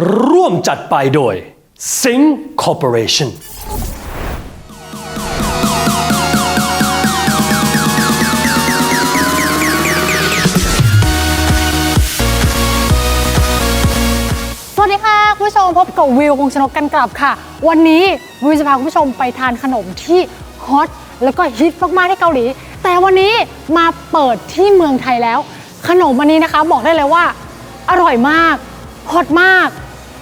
ร่วมจัดไปโดย Sing Corporation สวัสดีค่ะ คุณผู้ชมพบกับวิวคงชนกกันกลับค่ะ วันนี้วิวจะพาคุณผู้ชมไปทานขนมที่ฮอตแล้วก็ฮิตมากๆที่เกาหลี แต่วันนี้มาเปิดที่เมืองไทยแล้ว ขนมอันนี้นะคะ บอกได้เลยว่า อร่อยมากฮอตมาก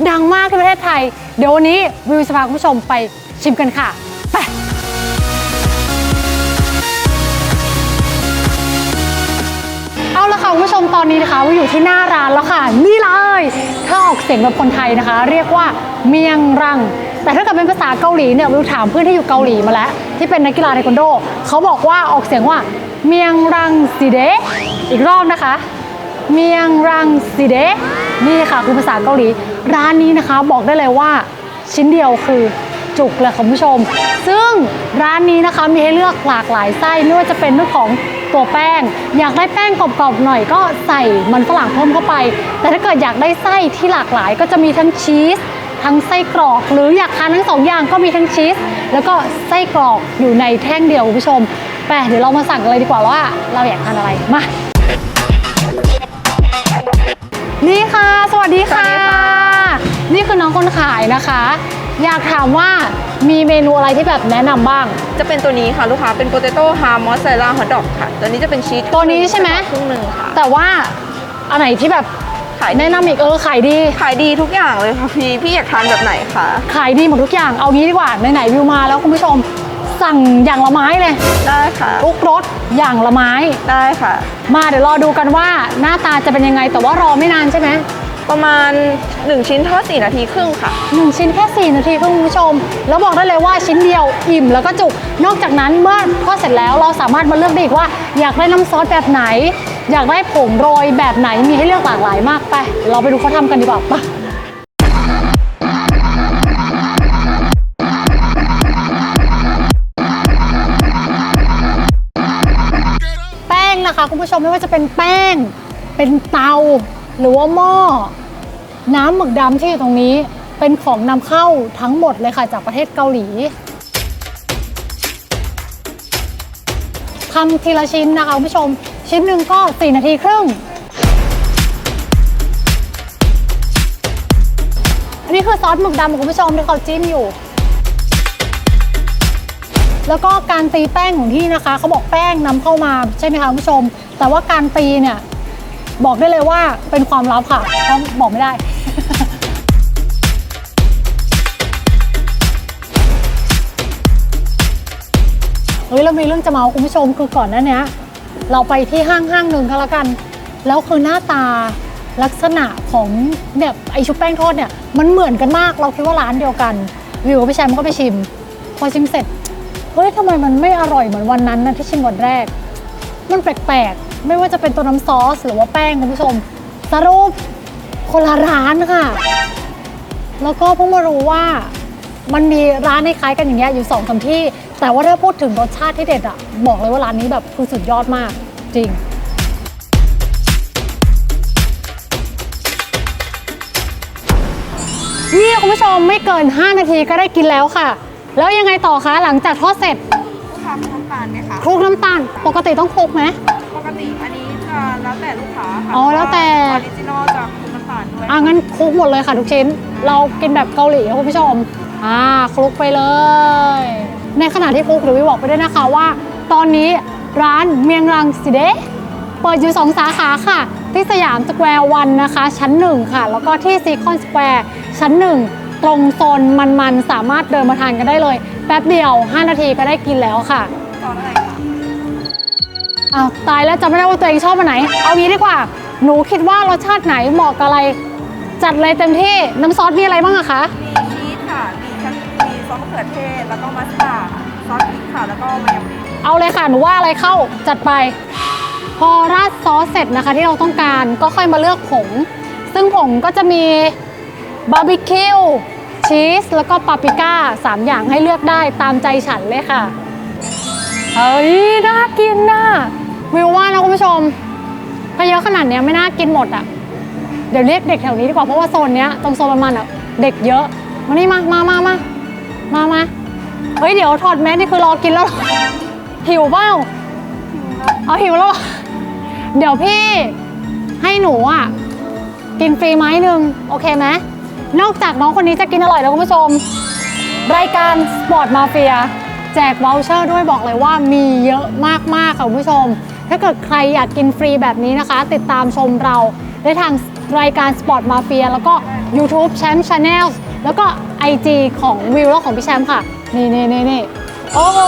ดังมากที่ประเทศไทย เดี๋ยววันนี้วิวจะพาคุณผู้ชมไปชิมกันค่ะไปเอาละค่ะคุณผู้ชมตอนนี้นะคะวิวอยู่ที่หน้าร้านแล้วค่ะ นี่เลยถ้าออกเสียงแบบคนไทยนะคะ เรียกว่าเมียงรัง แต่ถ้าเกิดเป็นภาษาเกาหลีเนี่ยวิวถามเพื่อนที่อยู่เกาหลีมาแล้ว ที่เป็นนักกีฬาเทควันโดเขาบอกว่าออกเสียงว่าเมียงรังสีเดอีกรอบนะคะ เมียงรังสีเด นี่ค่ะคือภาษาเกาหลี ร้านนี้นะคะบอกได้เลยว่าชิ้นเดียวคือจุกเลยค่ะคุณผู้ชม ซึ่งร้านนี้นะคะมีให้เลือกหลากหลายไส้ไม่ว่าจะเป็นเรื่องของตัวแป้ง อยากได้แป้งกรอบๆหน่อยก็ใส่มันฝรั่งเพิ่มเข้าไป แต่ถ้าเกิดอยากได้ไส้ที่หลากหลาย ก็จะมีทั้งชีสทั้งไส้กรอกหรืออยากทานทั้งสองอย่างก็มีทั้งชีสแล้วก็ไส้กรอกอยู่ในแท่งเดียวคุณผู้ชมไปเดี๋ยวเรามาสั่งกันเลยดีกว่าว่าเราอยากทานอะไรมา นี่ค่ะ สวัสดีค่ะ นี่คือน้องคนขายนะคะ อยากถามว่ามีเมนูอะไรที่แบบแนะนำบ้าง จะเป็นตัวนี้ค่ะลูกค้าเป็นโปเตโต้ฮาร์มอสซาเรลล่าฮอทดอกค่ะ ตัวนี้จะเป็นชีสตัวนี้ใช่ไหมครึ่งหนึ่งค่ะ แต่ว่าอันไหนที่แบบขายดีแนะนำอีกเออขายดี ขายดีทุกอย่างเลยค่ะพี่พี่อยากทานแบบไหนคะขายดีหมดทุกอย่างเอางี้ดีกว่าไหนๆวิวมาแล้วคุณผู้ชม สั่งอย่างละไม้เลย ได้ค่ะทุกรสอย่างละไม้ ได้ค่ะ มาเดี๋ยวรอดูกันว่าหน้าตาจะเป็นยังไงแต่ว่ารอไม่นานใช่ไหมประมาณ 1 ชิ้นทอด4นาทีครึ่งค่ะ หนึ่งชิ้นแค่ 4 นาทีคุณผู้ชม แล้วบอกได้เลยว่าชิ้นเดียวอิ่มแล้วก็จุก นอกจากนั้นเมื่อทอดเสร็จแล้วเราสามารถมาเลือกได้อีกว่า อยากได้น้ำซอสแบบไหน อยากได้ผงโรยแบบไหนมีให้เลือกหลากหลายมากไป เราไปดูเขาทำกันดีกว่าปะ ผู้ชมไม่ว่าจะเป็นแป้ง เป็นเตา หรือว่าหม้อ น้ำหมึกดำที่อยู่ตรงนี้ เป็นของนำเข้าทั้งหมดเลยค่ะจากประเทศเกาหลีทำทีละชิ้นนะคะคุณผู้ชม ชิ้นหนึ่งก็ 4 นาทีครึ่งอันนี้คือซอสหมึกดำของคุณผู้ชมที่เขาจิ้มอยู่ แล้วก็การตีแป้งของที่นะคะเขาบอกแป้งนำเข้ามาใช่ไหมคะคุณผู้ชม แต่ว่าการตีเนี่ยบอกได้เลยว่าเป็นความลับค่ะเพราะบอกไม่ได้เฮ้ยเรามีเรื่องจะเมาคุณผู้ชมคือก่อนหน้าเนี้ยเราไปที่ห้างห้างหนึ่งก็แล้วกัน แล้วคือหน้าตาลักษณะของเนี่ยไอชุบแป้งทอดเนี่ยมันเหมือนกันมากเราคิดว่าร้านเดียวกัน วิวกับพี่แชมป์ก็ไปชิม พอชิมเสร็จ เฮ้ยทำไมมันไม่อร่อยเหมือนวันนั้นนะที่ชิมวันแรก มันแปลกๆ ไม่ว่าจะเป็นตัวน้ำซอส หรือว่าแป้งคุณผู้ชม สรุปคนละร้านค่ะ แล้วก็เพิ่งมารู้ว่ามันมีร้านคล้ายๆกันอย่างเงี้ยอยู่สองสามที่ แต่ว่าถ้าพูดถึงรสชาติที่เด็ดอะบอกเลยว่าร้านนี้แบบคือสุดยอดมากจริงนี่คุณผู้ชมไม่เกิน 5 นาทีก็ได้กินแล้วค่ะ แล้วยังไงต่อคะหลังจากทอดเสร็จลูกค้าน้ำตาลไหมคะคลุกน้ำตาล ปกติต้องคลุกไหม ปกติอันนี้จะแล้วแต่ลูกค้าค่ะอ๋อแล้วแต่ ออริจินอลจะคลุกน้ำตาลด้วยอะงั้นคลุกหมดเลยค่ะทุกชิ้น เรากินแบบเกาหลีค่ะคุณผู้ชม อ่าคลุกไปเลย ในขณะที่คลุกเดี๋ยววิวบอกไปด้วยนะคะว่า ตอนนี้ร้านเมียงรังสิเดะเปิดอยู่2สาขาค่ะ ที่สยามสแควร์วันนะคะ ชั้น 1 ค่ะ แล้วก็ที่ซีคอนสแควร์ชั้น 1 ตรงโซนมันๆ สามารถเดินมาทานกันได้เลย แป๊บเดียว 5 นาทีก็ได้กินแล้วค่ะตอนอะไรคะอ้าวตายแล้วจำไม่ได้ว่าตัวเองชอบอันไหน เอางี้ดีกว่า หนูคิดว่ารสชาติไหนเหมาะกับอะไร จัดเลยเต็มที่น้ำซอสมีอะไรบ้างอะคะ มีชีสค่ะ มีแคปมีซอสมะเขือเทศ แล้วก็มัสตาร์ดซอสพริกค่ะ แล้วก็มายองเนสเอาเลยค่ะ หนูว่าอะไรเข้าจัดไป พอราดซอสเสร็จนะคะที่เราต้องการก็ค่อยมาเลือกผง ซึ่งผงก็จะมี บาร์บีคิวชีสแล้วก็ปาปริก้าสามอย่างให้เลือกได้ตามใจฉันเลยค่ะ เฮ้ย น่ากินน่ะวิวว่านะคุณผู้ชมถ้าเยอะขนาดเนี้ยไม่น่ากินหมดอะ เดี๋ยวเรียกเด็กแถวนี้ดีกว่าเพราะว่าโซนเนี้ยตรงโซนประมาณอะเด็กเยอะ มานี่มามามามามามาเฮ้ยเดี๋ยวถอดแมสนี่คือรอกินแล้วเหรอหิวเปล่าเอาหิวแล้วเหรอเดี๋ยวพี่ให้หนูอะ กินฟรีไม้หนึ่งโอเคไหม นอกจากน้องคนนี้จะกินอร่อยแล้วคุณผู้ชม รายการสปอร์ตมาเฟียแจกวอลเชอร์ด้วยบอกเลยว่ามีเยอะมากๆค่ะคุณผู้ชม ถ้าเกิดใครอยากกินฟรีแบบนี้นะคะ ติดตามชมเราได้ทางรายการสปอร์ตมาเฟียแล้วก็ YouTube แชมป์ชาแนลแล้วก็ IG ของวิวแล้วของพี่แชมป์ค่ะ นี่นี่นี่นี่โอ้โห